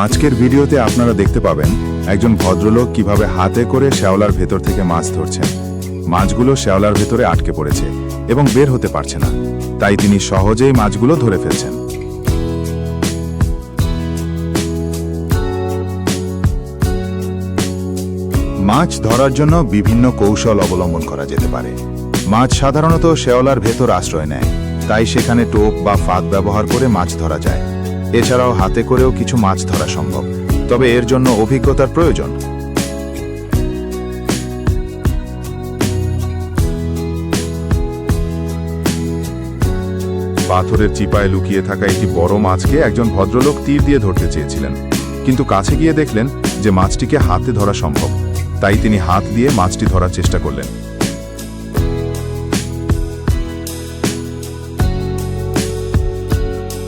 আজকের ভিডিওতে আপনারা দেখতে পাবেন একজন ভদ্রলোক কীভাবে হাতে করে শ্যাওলার ভেতর থেকে মাছ ধরছেন। মাছগুলো শ্যাওলার ভেতরে আটকে পড়েছে এবং বের হতে পারছে না। তাই তিনি সহজেই মাছগুলো ধরে ফেলছেন। মাছ ধরার জন্য বিভিন্ন কৌশল অবলম্বন করা যেতে পারে। মাছ সাধারণত শেওলার ভেতর আশ্রয় নেয়, তাই সেখানে টোপ বা ফাঁদ ব্যবহার করে মাছ ধরা যায়। এছাড়াও হাতে করেও কিছু মাছ ধরা সম্ভব, তবে এর জন্য অভিজ্ঞতার প্রয়োজন। পাথরের চিপায় লুকিয়ে থাকা একটি বড় মাছকে একজন ভদ্রলোক তীর দিয়ে ধরতে চেয়েছিলেন। কিন্তু কাছে গিয়ে দেখলেন যে মাছটিকে হাতে ধরা সম্ভব, তাই তিনি হাত দিয়ে মাছটি ধরার চেষ্টা করলেন।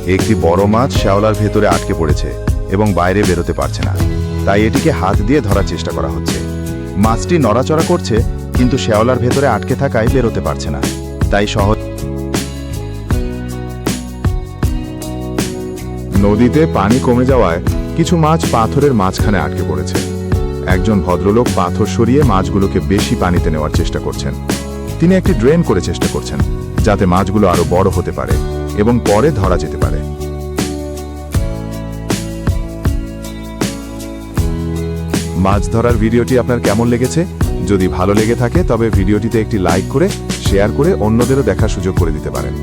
একটি বড় মাছ শ্যাওলার ভেতরে আটকে পড়েছে এবং বাইরে বেরোতে পারছে না। তাই এটিকে হাত দিয়ে ধরার চেষ্টা করা হচ্ছে। মাছটি নড়াচড়া করছে, কিন্তু শ্যাওলার ভেতরে আটকে থাকায় বেরোতে পারছে না। তাই সহজ নদীতে পানি কমে যাওয়ায় কিছু মাছ পাথরের মাঝখানে আটকে পড়েছে। একজন ভদ্রলোক পাথর সরিয়ে মাছগুলোকে বেশি পানিতে নেওয়ার চেষ্টা করছেন। তিনি একটি ড্রেন করে চেষ্টা করছেন, যাতে মাছগুলো আরও বড় হতে পারে। এবং পরে ধরা যেতে পারে। মাছ ধরার ভিডিওটি আপনার কেমন লেগেছে? যদি ভালো লেগে থাকে, তবে ভিডিওটিতে একটি লাইক করে, শেয়ার করে অন্যদেরও দেখার সুযোগ করে দিতে পারেন।